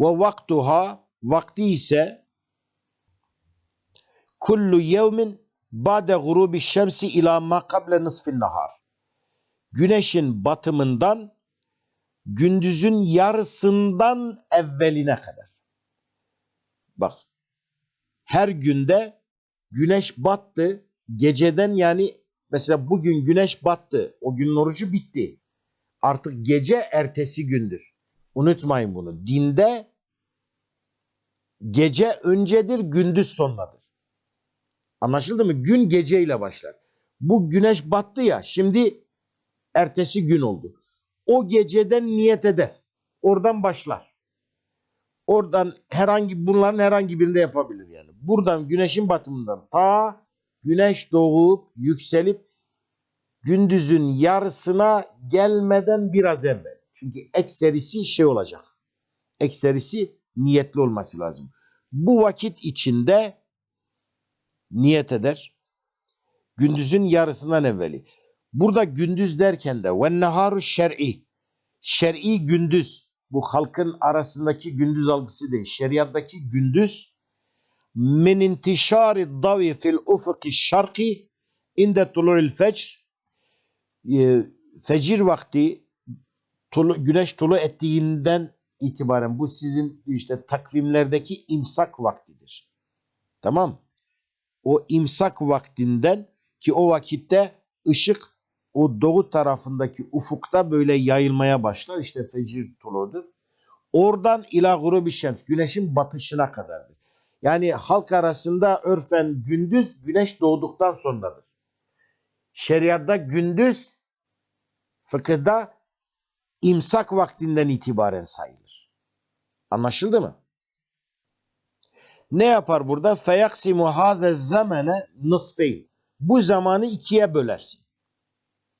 Ve vaktuha vakti ise kullu yevmin ba'de gurubi şemsi ila ma kable nisfin nahar. Güneşin batımından gündüzün yarısından evveline kadar. Bak her günde güneş battı geceden yani mesela bugün güneş battı o günün orucu bitti. Artık gece ertesi gündür. Unutmayın bunu. Dinde gece öncedir, gündüz sonradır. Anlaşıldı mı? Gün geceyle başlar. Bu güneş battı ya, şimdi ertesi gün oldu. O geceden niyet eder. Oradan başlar. Oradan herhangi bunların herhangi birinde yapabilir yani. Buradan güneşin batımından ta güneş doğup yükselip gündüzün yarısına gelmeden biraz evvel. Çünkü ekserisi şey olacak. Ekserisi niyetli olması lazım. Bu vakit içinde niyet eder. Gündüzün yarısından evveli. Burada gündüz derken de ve neharu şer'i. Şer'i gündüz. Bu halkın arasındaki gündüz algısı değil. Şeriattaki gündüz min intişari davi fil ufuki şarki inde tulu'il fecr e, fecir vakti tulu, güneş tulu ettiğinden itibaren bu sizin işte takvimlerdeki imsak vaktidir. Tamam. O imsak vaktinden ki o vakitte ışık o doğu tarafındaki ufukta böyle yayılmaya başlar. İşte fecir tuludur. Oradan ila grubi şems güneşin batışına kadardır. Yani halk arasında örfen gündüz güneş doğduktan sonradır. Şeriatta gündüz fıkıhda imsak vaktinden itibaren sayılır. Anlaşıldı mı? Ne yapar burada? Feyaksimu haze zamene nısfeyn. Bu zamanı ikiye bölersin.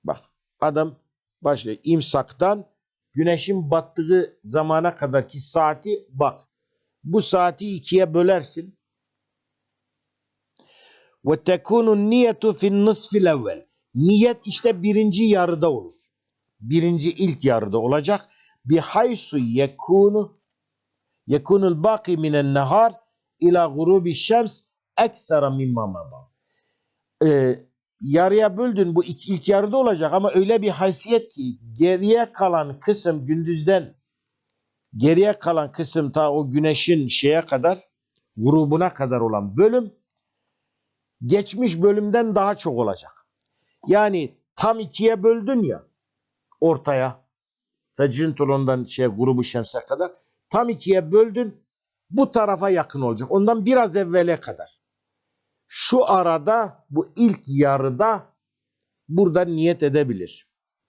Bak adam başlıyor imsaktan güneşin battığı zamana kadarki saati bak. Bu saati ikiye bölersin. Ve tekunu niyetu fin nısfil evvel. Niyet işte birinci yarıda olur. Birinci ilk yarıda olacak. Bihaysu yekunu yekunul baki minen nehar ila gurubi şems eksera mimma mada. Yarıya böldün bu ilk, ilk yarıda olacak ama öyle bir haysiyet ki geriye kalan kısım gündüzden geriye kalan kısım ta o güneşin şeye kadar grubuna kadar olan bölüm geçmiş bölümden daha çok olacak. Yani tam ikiye böldün ya ortaya fecrin tulundan şey grubu şemse kadar tam ikiye böldün bu tarafa yakın olacak. Ondan biraz evvele kadar. Şu arada bu ilk yarıda burada niyet edebilir.